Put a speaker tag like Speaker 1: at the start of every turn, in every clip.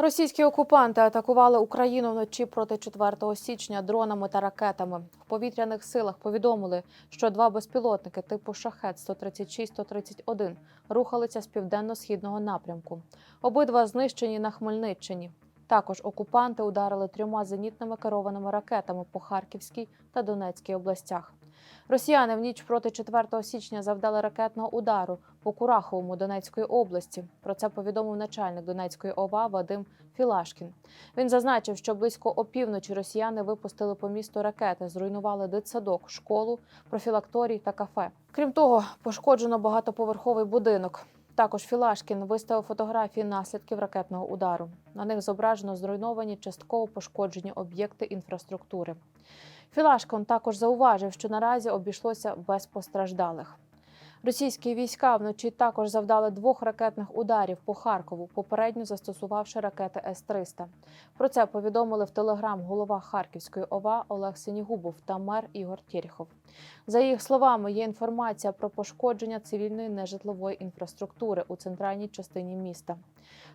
Speaker 1: Російські окупанти атакували Україну вночі проти 4 січня дронами та ракетами. В повітряних силах повідомили, що два безпілотники типу шахет 136-131 рухалися з південно-східного напрямку. Обидва знищені на Хмельниччині. Також окупанти ударили трьома зенітними керованими ракетами по Харківській та Донецькій областях. Росіяни в ніч проти 4 січня завдали ракетного удару по Кураховому Донецької області. Про це повідомив начальник Донецької ОВА Вадим Філашкін. Він зазначив, що близько опівночі росіяни випустили по місту ракети, зруйнували дитсадок, школу, профілакторій та кафе. Крім того, пошкоджено багатоповерховий будинок. Також Філашкін виставив фотографії наслідків ракетного удару. На них зображено зруйновані частково пошкоджені об'єкти інфраструктури. Філашкін також зауважив, що наразі обійшлося без постраждалих. Російські війська вночі також завдали двох ракетних ударів по Харкову, попередньо застосувавши ракети С-300. Про це повідомили в Телеграм голова Харківської ОВА Олег Синігубов та мер Ігор Тєріхов. За їх словами, є інформація про пошкодження цивільної нежитлової інфраструктури у центральній частині міста.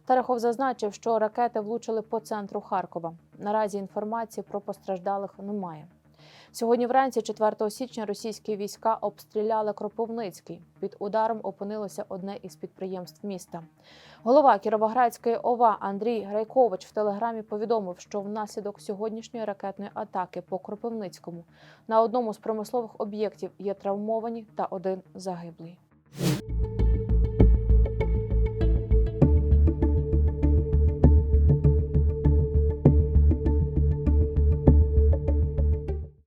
Speaker 1: Терехов зазначив, що ракети влучили по центру Харкова. Наразі інформації про постраждалих немає. Сьогодні вранці, 4 січня, російські війська обстріляли Кропивницький. Під ударом опинилося одне із підприємств міста. Голова Кіровоградської ОВА Андрій Грайкович в телеграмі повідомив, що внаслідок сьогоднішньої ракетної атаки по Кропивницькому на одному з промислових об'єктів є травмовані та один загиблий.